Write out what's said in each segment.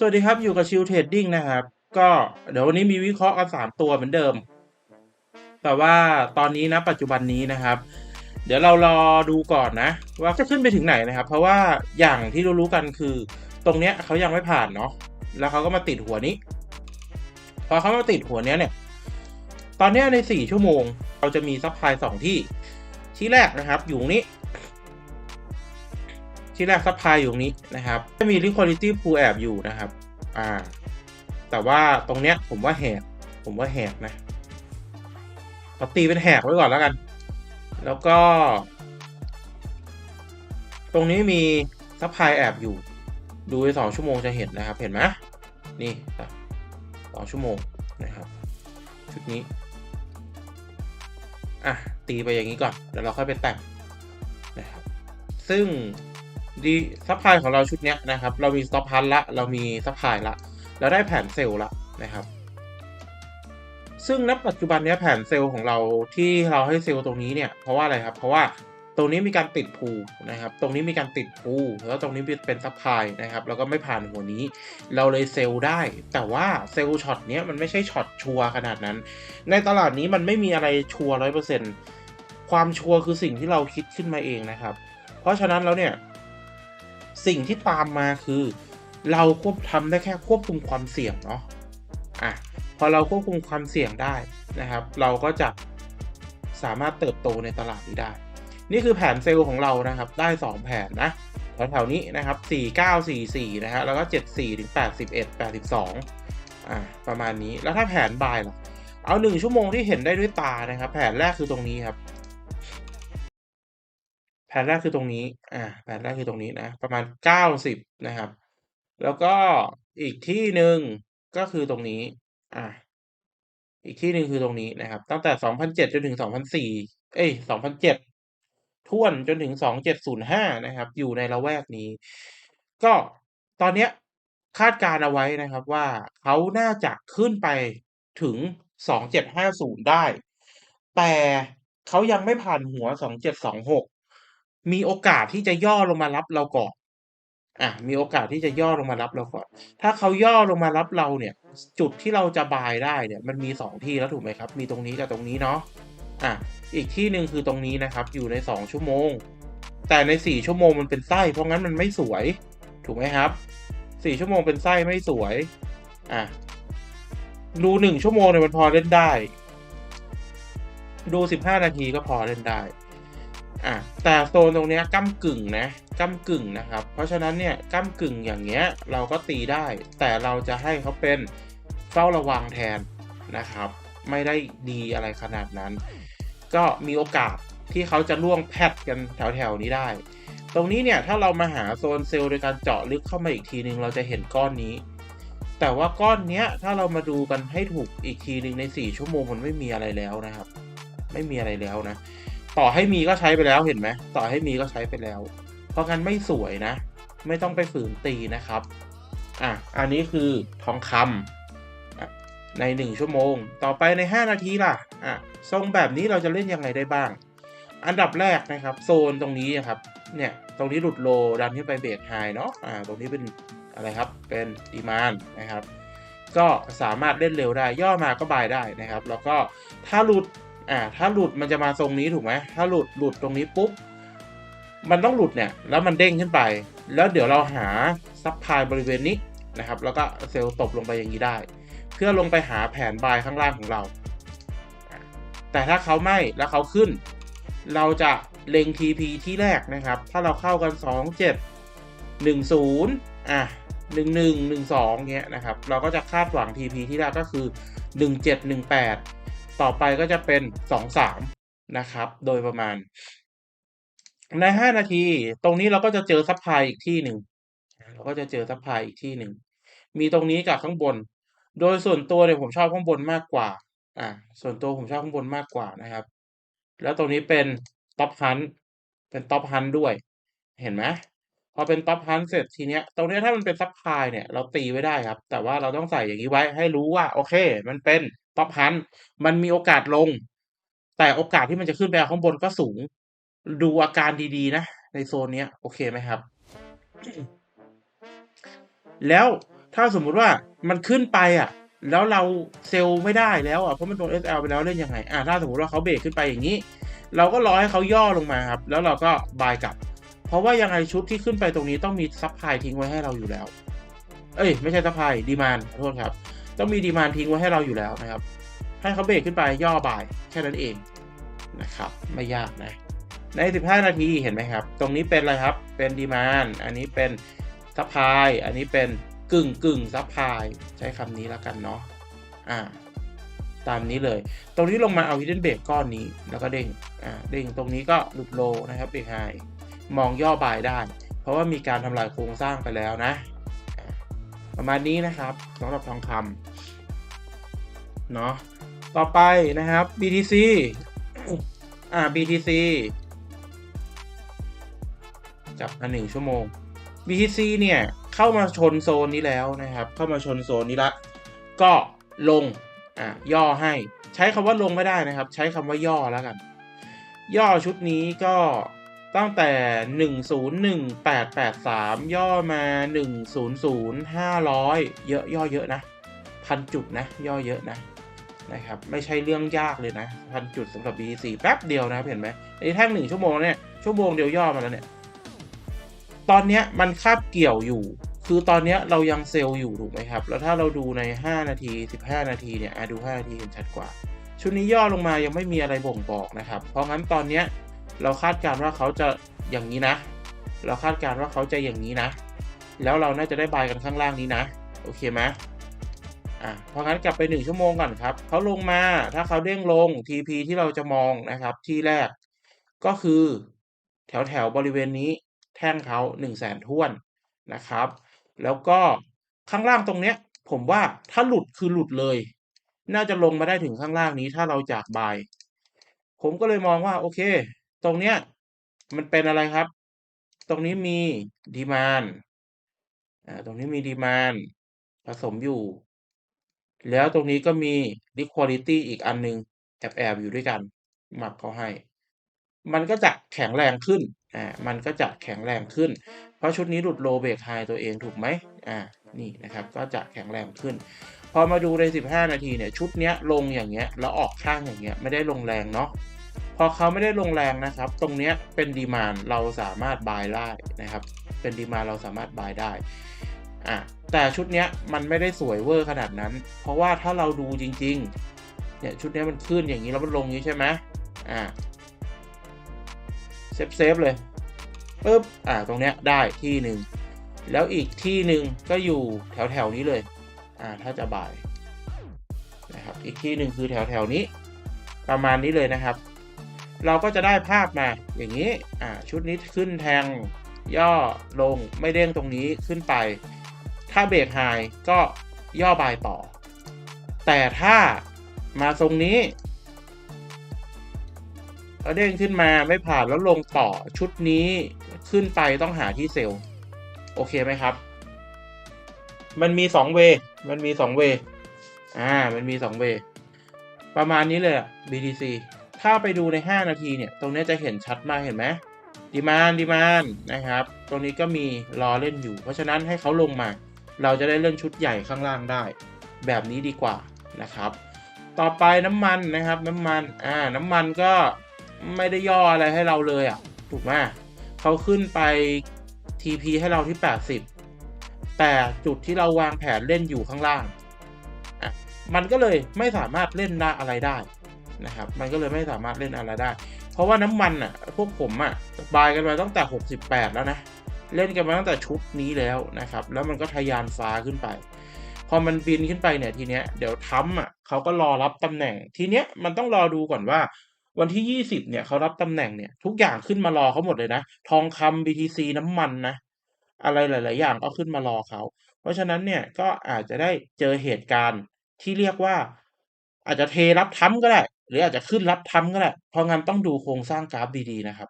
สวัสดีครับ อยู่กับชิวเทรดดิ้งนะครับ ก็เดี๋ยววันนี้มีวิเคราะห์กันสามตัวเหมือนเดิม แต่ว่าตอนนี้นะปัจจุบันนี้นะครับ เดี๋ยวเรารอดูก่อนนะ ว่าจะขึ้นไปถึงไหนนะครับ เพราะว่าอย่างที่รู้ๆกันคือ ตรงเนี้ยเขายังไม่ผ่านเนาะแล้วเขาก็มาติดหัวนี้ พอเขามาติดหัวเนี้ยเนี่ย ตอนเนี้ยในสี่ชั่วโมง เราจะมีซัพพลายสองที่ที่แรกนะครับ อยู่นี้ ที่แรกซัพพลายอยู่ตรงนี้นะครับจะมี liquidity pool แอบอยู่นะครับอ่าแต่ว่าตรงเนี้ยผมว่าแหกผมว่าแหกนะเราตีเป็นแหกไว้ก่อนแล้วกัน แล้วก็ ตรงนี้มีซัพพลายแอบอยู่ ดูไปสองชั่วโมงจะเห็นนะครับ เห็นไหมนี่สองชั่วโมงนะครับชุดนี้อะตีไปอย่างนี้ก่อนเดี๋ยวเราค่อยไปแต่งนะครับซึ่ง ดีซัพพลายของเราชุดเนี้ยนะครับ เรามีสต็อปพันละ เรามีซัพพลายละ เราได้แผนเซลล์ละนะครับ ซึ่งณปัจจุบันเนี้ยแผนเซลล์ของเราที่เราให้เซลล์ตรงนี้เนี่ยเพราะว่าอะไรครับ เพราะว่าตรงนี้มีการติดพูนะครับ ตรงนี้มีการติดพูแล้วตรงนี้เป็นซัพพลายนะครับ แล้วก็ไม่ผ่านหัวนี้ เราเลยเซลล์ได้ แต่ว่าเซลล์ช็อตเนี้ยมันไม่ใช่ช็อตชัวขนาดนั้น ในตลาดนี้มันไม่มีอะไรชัวร้อยเปอร์เซ็นต์ความชัวคือสิ่งที่เราคิดขึ้นมาเองนะครับ เพราะฉะนั้นแล้วเนี่ย สิ่งที่ตามมาคือ เราควบทำได้แค่ควบคุมความเสี่ยงเนาะอะพอเราควบคุมความเสี่ยงได้นะครับ เราก็จะสามารถเติบโตในตลาดนี้ได้ นี่คือแผนเซลล์ของเรานะครับ ได้ 2 แผนนะแถวๆนี้นะครับ 4944 นะฮะแล้วก็ 74ถึง81 82 อ่า ประมาณนี้ แล้วถ้าแผนบายล่ะ เอา 1 ชั่วโมงที่เห็นได้ด้วยตานะครับ แผนแรกคือตรงนี้ครับ แผนแรกคือตรงนี้ อ่า แผนแรกคือตรงนี้นะ ประมาณ 90 นะครับ แล้วก็อีกที่หนึ่งก็คือตรงนี้ อ่า อีกที่หนึ่งคือตรงนี้นะครับ ตั้งแต่ 2007 จนถึง 2004 เอ้ย 2007ท่วนจนถึง 2705 นะครับ อยู่ในละแวกนี้ ก็ตอนเนี้ยคาดการณ์เอาไว้นะครับว่าเขาน่าจะขึ้นไปถึง 2750 ได้ แต่เขายังไม่ผ่านหัว 2726 มีโอกาสที่จะย่อลงมารับเราก่อนอะมีโอกาสที่จะย่อลงมารับเราก่อน ถ้าเขาย่อลงมารับเราเนี่ย จุดที่เราจะบายได้เนี่ย มันมี 2 ที่แล้วถูกไหมครับ มีตรงนี้กับตรงนี้เนาะอะอีกที่หนึ่งคือตรงนี้นะครับ อยู่ใน 2 ชั่วโมง แต่ใน 4 ชั่วโมงมันเป็นไส้ เพราะงั้นมันไม่สวย ถูกไหมครับ 4 ชั่วโมงเป็นไส้ไม่สวย อะ ดู1ชั่วโมงเนี่ยมันพอเล่นได้ ดู 15 นาทีก็พอเล่นได้ อะแต่โซนตรงนี้ก้ากึ่งนะก้ากึ่งนะครับ เพราะฉะนั้นเนี่ยก้ากึ่งอย่างเงี้ยเราก็ตีได้ แต่เราจะให้เขาเป็นเฝ้าระวังแทนนะครับ ไม่ได้ดีอะไรขนาดนั้น ก็มีโอกาสที่เขาจะล่วงแพทกันแถวๆนี้ได้ ตรงนี้เนี่ยถ้าเรามาหาโซนเซลล์โดยการเจาะลึกเข้ามาอีกทีนึงเราจะเห็นก้อนนี้ แต่ว่าก้อนเนี้ยถ้าเรามาดูกันให้ถูกอีกทีหนึ่งใน 4 ชั่วโมงมันไม่มีอะไรแล้วนะครับ ไม่มีอะไรแล้วนะ ต่อให้มีก็ใช้ไปแล้วเห็นไหมต่อให้มีก็ใช้ไปแล้ว เพราะงั้นไม่สวยนะ ไม่ต้องไปฝืนตีนะครับอะอันนี้คือทองคำอะใน 1 ชั่วโมง ต่อไปใน 5 นาทีล่ะอะทรงแบบนี้เราจะเล่นยังไงได้บ้าง อันดับแรกนะครับ โซนตรงนี้นะครับเนี่ยตรงนี้หลุดโลดันขึ้นไปเบรกไฮเนาะอ่าตรงนี้เป็นอะไรครับเป็นดีมานนะครับก็สามารถเล่นเร็วได้ย่อมาก็บายได้นะครับ แล้วก็ถ้าหลุด อ่าถ้าหลุดมันจะมาทรงนี้ถูกไหมถ้าหลุดหลุดตรงนี้ปุ๊บมันต้องหลุดเนี่ยแล้วมันเด้งขึ้นไป แล้วเดี๋ยวเราหาซับพายบริเวณนี้นะครับ แล้วก็เซลล์ตบลงไปอย่างนี้ได้ เพื่อลงไปหาแผนบายข้างล่างของเรา แต่ถ้าเขาไม่แล้วเขาขึ้น เราจะเล็ง TP ที่แรกนะครับ ถ้าเราเข้ากัน 2 7 1 0อะ1 1 1 2เงี้ยนะครับ เราก็จะคาดหวัง TP ที่แรกก็คือ 1 7 1 8 ต่อไปก็จะเป็น 2 3 นะครับ โดยประมาณ ใน 5 นาที ตรงนี้เราก็จะเจอซัพพลายอีกที่หนึ่งเราก็จะเจอซัพพลายอีกที่หนึ่ง มีตรงนี้กับข้างบน โดยส่วนตัวเนี่ยผมชอบข้างบนมากกว่า อ่า ส่วนตัวผมชอบข้างบนมากกว่านะครับ แล้วตรงนี้เป็นท็อปฮันเป็นท็อปฮันด้วย เห็นไหมพอเป็นท็อปฮันเสร็จทีเนี้ย ตรงเนี้ยถ้ามันเป็นซับพลายเนี่ย เราตีไว้ได้ครับ แต่ว่าเราต้องใส่อย่างนี้ไว้ให้รู้ว่า โอเค มันเป็น ท็อปฮันมันมีโอกาสลง แต่โอกาสที่มันจะขึ้นไปข้างบนก็สูง ดูอาการดีๆ นะ ในโซนเนี้ย โอเคไหมครับ แล้วถ้าสมมุติว่ามันขึ้นไปอะ แล้วเราเซลล์ไม่ได้แล้วอะเพราะมันโดน SL ไปแล้วเล่นยังไงอะถ้าสมมติว่าเขาเบรกขึ้นไปอย่างนี้ เราก็รอให้เขาย่อลงมาครับ แล้วเราก็บายกลับ เพราะว่ายังไงชุดที่ขึ้นไปตรงนี้ต้องมีซับพลายทิ้งไว้ให้เราอยู่แล้ว เอ้ย ไม่ใช่ซัพพลายดีมานขอโทษครับ ต้องมีดีมานทิ้งไว้ให้เราอยู่แล้วนะครับ ให้เขาเบรกขึ้นไปย่อบ่ายแค่นั้นเองนะครับไม่ยากนะใน 15 นาทีเห็นไหมครับ ตรงนี้เป็นอะไรครับเป็นดีมานอันนี้เป็นซัพพลายอันนี้เป็นกึ่งกึ่งซัพพลายใช้คำนี้แล้วกันเนาะอ่าตามนี้เลย ตรงนี้ลงมาเอา hidden break ก้อนนี้แล้วก็เด้งอ่าเด้งตรงนี้ก็หลุดโลนะครับเบรกไฮมองย่อบายได้ เพราะว่ามีการทำลายโครงสร้างไปแล้วนะ ประมาณนี้นะครับสำหรับทองคำเนาะต่อไปนะครับ BTC อ่า BTC จับมาหนึ่งชั่วโมง BTC เนี่ยเข้ามาชนโซนนี้แล้วนะครับ เข้ามาชนโซนนี้ละ ก็ลงอะย่อให้ใช้คำว่าลงไม่ได้นะครับ ใช้คำว่าย่อแล้วกัน ย่อชุดนี้ก็ ตั้งแต่ 101883 ย่อมา 100 500 เยอะย่อเยอะนะพันจุดนะ ย่อเยอะนะนะครับ ไม่ใช่เรื่องยากเลยนะพันจุดสำหรับ BTC แป๊บเดียวนะเห็นไหมไอ้แท่งหนึ่งชั่วโมงเนี่ยชั่วโมงเดียวย่อมาแล้วเนี่ย ตอนเนี้ยมันคาบเกี่ยวอยู่ คือตอนเนี้ยเรายังเซลล์อยู่ถูกไหมครับ แล้วถ้าเราดูใน 5 นาที 15 นาทีเนี่ยดู 5 นาทีเห็นชัดกว่า ชุดนี้ย่อลงมายังไม่มีอะไรบ่งบอกนะครับ เพราะงั้นตอนเนี้ย เราคาดการณ์ว่าเขาจะอย่างนี้นะ เราคาดการณ์ว่าเขาจะอย่างนี้นะ แล้วเราน่าจะได้บายกันข้างล่างนี้นะ โอเคไหมอะเพราะงั้นกลับไป 1 ชั่วโมงก่อนครับ เขาลงมา ถ้าเขาเด้งลง TP ที่เราจะมองนะครับ ที่แรก ก็คือแถวแถวบริเวณนี้แท่งเขา1 0 0 0 0แสนท้วนนะครับ แล้วก็ข้างล่างตรงเนี้ย ผมว่าถ้าหลุดคือหลุดเลย น่าจะลงมาได้ถึงข้างล่างนี้ถ้าเราจากบาย ผมก็เลยมองว่าโอเค ตรงเนี้ยมันเป็นอะไรครับ ตรงนี้มีดีมานอ่าตรงนี้มีดีมานผสมอยู่ แล้วตรงนี้ก็มี liquidity อีกอันหนึงแอบแอบอยู่ด้วยกันหมักเขาให้ มันก็จะแข็งแรงขึ้นอ่ามันก็จะแข็งแรงขึ้น เพราะชุดนี้หลุดโลเบรกไฮตัวเองถูกไหมอ่านี่นะครับก็จะแข็งแรงขึ้น พอมาดูใน 15 นาทีเนี่ยชุดเนี้ยลงอย่างเงี้ยแล้วออกข้างอย่างเงี้ยไม่ได้ลงแรงเนาะ พอเขาไม่ได้ลงแรงนะครับ ตรงนี้เป็นดีมานเราสามารถบายได้นะครับ เป็นดีมานเราสามารถบายได้อะแต่ชุดเนี้ยมันไม่ได้สวยเวอร์ขนาดนั้น เพราะว่าถ้าเราดูจริงๆเนี่ยชุดเนี้ยมันขึ้นอย่างนี้แล้วมันลงอย่างนี้ใช่ไหมอ่าเซฟเซฟเลยปึ๊บอ่าตรงเนี้ยได้ที่หนึ่งแล้วอีกที่หนึ่งก็อยู่แถวแถวๆนี้เลยอ่าถ้าจะบ่ายนะครับอีกที่หนึ่งคือแถวแถวๆนี้ประมาณนี้เลยนะครับ เราก็จะได้ภาพมาอย่างนี้อ่าชุดนี้ขึ้นแทงย่อลงไม่เด้งตรงนี้ขึ้นไป ถ้าเบรกไฮก็ย่อบายต่อ แต่ถ้ามาทรงนี้แล้วเด้งขึ้นมาไม่ผ่านแล้วลงต่อชุดนี้ขึ้นไปต้องหาที่เซลล์โอเคไหมครับ มันมีสองเวมันมีสองเวอ่ามันมีสองเวประมาณนี้เลยอะ BTC ถ้าไปดูใน 5 นาทีเนี่ย ตรงนี้จะเห็นชัดมากเห็นไหมดีมานดีมานนะครับ ตรงนี้ก็มีรอเล่นอยู่ เพราะฉะนั้นให้เขาลงมา เราจะได้เล่นชุดใหญ่ข้างล่างได้ แบบนี้ดีกว่านะครับ ต่อไปน้ำมันนะครับ น้ำมันอ่าน้ำมันก็ไม่ได้ย่ออะไรให้เราเลยอะถูกไหมเขาขึ้นไป TP ให้เราที่ 80 แต่จุดที่เราวางแผนเล่นอยู่ข้างล่างอะมันก็เลยไม่สามารถเล่นได้อะไรได้ นะครับ มันก็เลยไม่สามารถเล่นอะไรได้ เพราะว่าน้ำมันอะ พวกผมอะบายกันมาตั้งแต่ 68 แล้วนะ เล่นกันมาตั้งแต่ชุดนี้แล้วนะครับ แล้วมันก็ทะยานฟ้าขึ้นไป พอมันบินขึ้นไปเนี่ยทีเนี้ยเดี๋ยวทั้มอะเขาก็รอรับตำแหน่ง ทีเนี้ยมันต้องรอดูก่อนว่าวันที่ 20 เนี่ยเขารับตำแหน่งเนี่ย ทุกอย่างขึ้นมารอเขาหมดเลยนะ ทองคำ BTC น้ำมันนะ อะไรหลาย ๆ อย่างก็ขึ้นมารอเขา เพราะฉะนั้นเนี่ยก็อาจจะได้เจอเหตุการณ์ที่เรียกว่า อาจจะเทรับทั้มก็ได้ หรืออาจจะขึ้นรับทั้มก็ได้เพราะงั้นต้องดูโครงสร้างกราฟดีๆนะครับ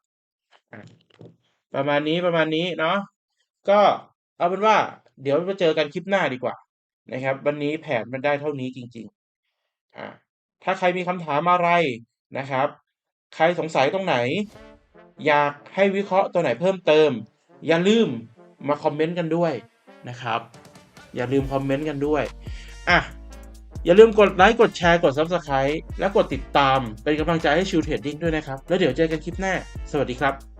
ประมาณนี้ประมาณนี้เนาะก็เอาเป็นว่า เดี๋ยวมาเจอกันคลิปหน้าดีกว่านะครับ วันนี้แผนมันได้เท่านี้จริงๆอ่าถ้าใครมีคำถามอะไรนะครับ ใครสงสัยตรงไหน อยากให้วิเคราะห์ตัวไหนเพิ่มเติม อย่าลืมมาคอมเมนต์กันด้วยนะครับ อย่าลืมคอมเมนต์กันด้วยอะ อย่าลืมกดไลค์กดแชร์กด Subscribe และกดติดตามเป็นกำลังใจให้ชิวเทรดดิ้งด้วยนะครับ แล้วเดี๋ยวเจอกันคลิปหน้า สวัสดีครับ